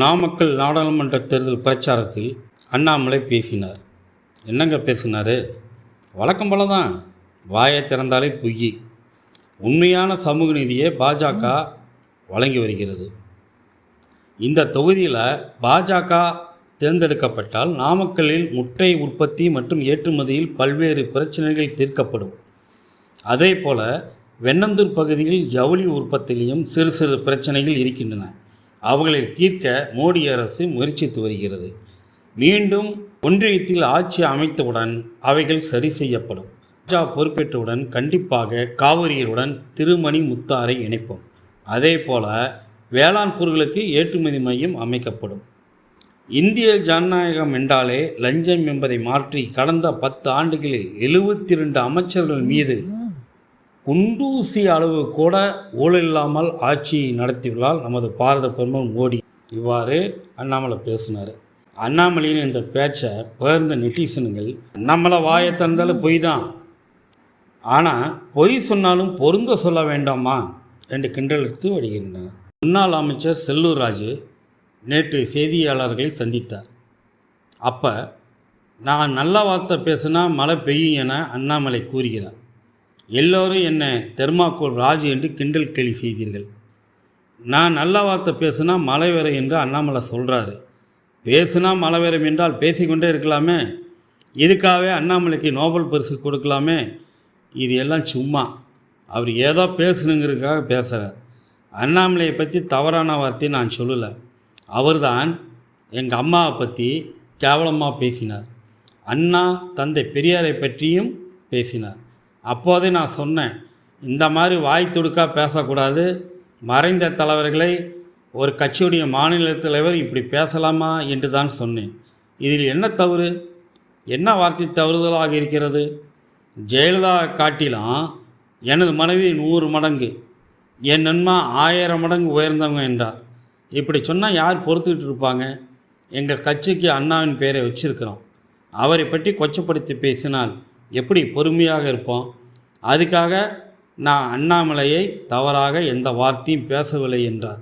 நாமக்கல் நாடாளுமன்ற தேர்தல் பிரச்சாரத்தில் அண்ணாமலை பேசினார். என்னங்க பேசினார்? வழக்கம் போல தான் வாயை திறந்தாலே பொய் உண்மையான சமூக நிதியை பாஜக வழங்கி வருகிறது. இந்த தொகுதியில் பாஜக தேர்ந்தெடுக்கப்பட்டால் நாமக்கல்லில் முட்டை உற்பத்தி மற்றும் ஏற்றுமதியில் பல்வேறு பிரச்சனைகள் தீர்க்கப்படும். அதே போல வெண்ணந்தூர் பகுதியில் ஜவுளி உற்பத்தியிலும் சிறு சிறு பிரச்சனைகள் இருக்கின்றன. அவர்களை தீர்க்க மோடி அரசு முயற்சித்து வருகிறது. மீண்டும் ஒன்றியத்தில் ஆட்சி அமைத்தவுடன் அவைகள் சரி செய்யப்படும். ராஜா பொறுப்பேற்றவுடன் கண்டிப்பாக காவிரியருடன் திருமணி முத்தாரை இணைப்போம். அதே போல வேளாண் பொருட்களுக்கு ஏற்றுமதி மையம் அமைக்கப்படும். இந்திய ஜனநாயகம் என்றாலே லஞ்சம் என்பதை மாற்றி கடந்த பத்து ஆண்டுகளில் எழுபத்தி ரெண்டு அமைச்சர்கள் மீது குண்டூசி அளவு கூட ஊழல் இல்லாமல் ஆட்சி நடத்தியுள்ளால் நமது பாரத பிரதமர் மோடி. இவ்வாறு அண்ணாமலை பேசினார். அண்ணாமலையின் இந்த பேச்சை பகிர்ந்த நெட்டிசனுங்கள் அண்ணாமலை வாயை திறந்தாலும் பொய் தான். ஆனால் பொய் சொன்னாலும் பொருந்த சொல்ல வேண்டாமா? என்று கிண்டல் எடுத்து வருகின்றனர். முன்னாள் அமைச்சர் செல்லூர் ராஜு நேற்று செய்தியாளர்களை சந்தித்தார். அப்போ நான் நல்ல வார்த்தை பேசினா மழை பெய்யும் என அண்ணாமலை கூறுகிறார். எல்லோரும் என்னை தெர்மாக்கோல் ராஜு என்று கிண்டல் கேலி செய்தீர்கள். நான் நல்ல வார்த்தை பேசுனா மழை வரும் என்று அண்ணாமலை சொல்கிறாரு பேசுனா மழை வரும் என்றால் பேசிக்கொண்டே இருக்கலாமே. இதுக்காகவே அண்ணாமலைக்கு நோபல் பரிசு கொடுக்கலாமே. இது எல்லாம் சும்மா. அவர் ஏதோ பேசணுங்கிறதுக்காக பேசுகிறார் அண்ணாமலையை பற்றி தவறான வார்த்தையை நான் சொல்லலை. அவர்தான் எங்கள் அம்மாவை பற்றி கேவலமாக பேசினார். அண்ணா தந்தை பெரியாரை பற்றியும் பேசினார். அப்போதே நான் சொன்னேன் இந்த மாதிரி வாய் துடுக்காக பேசக்கூடாது. மறைந்த தலைவர்களை ஒரு கட்சியுடைய மாநில தலைவர் இப்படி பேசலாமா என்று தான் சொன்னேன். இதில் என்ன தவறு? என்ன வார்த்தை தவறுதலாக இருக்கிறது? ஜெயலலிதா காட்டிலாம் எனது மனைவி நூறு மடங்கு என் நன்மா ஆயிரம் மடங்கு உயர்ந்தவங்க என்றார். இப்படி சொன்னால் யார் பொறுத்துக்கிட்டு இருப்பாங்க? எங்கள் கட்சிக்கு அண்ணாவின் பெயரை வச்சிருக்கிறோம். அவரை பற்றி கொச்சப்படுத்தி பேசினால் எப்படி பொறுமையாக இருப்போம்? அதுக்காக நான் அண்ணாமலையை தவறாக எந்த வார்த்தையும் பேசவில்லை என்றார்.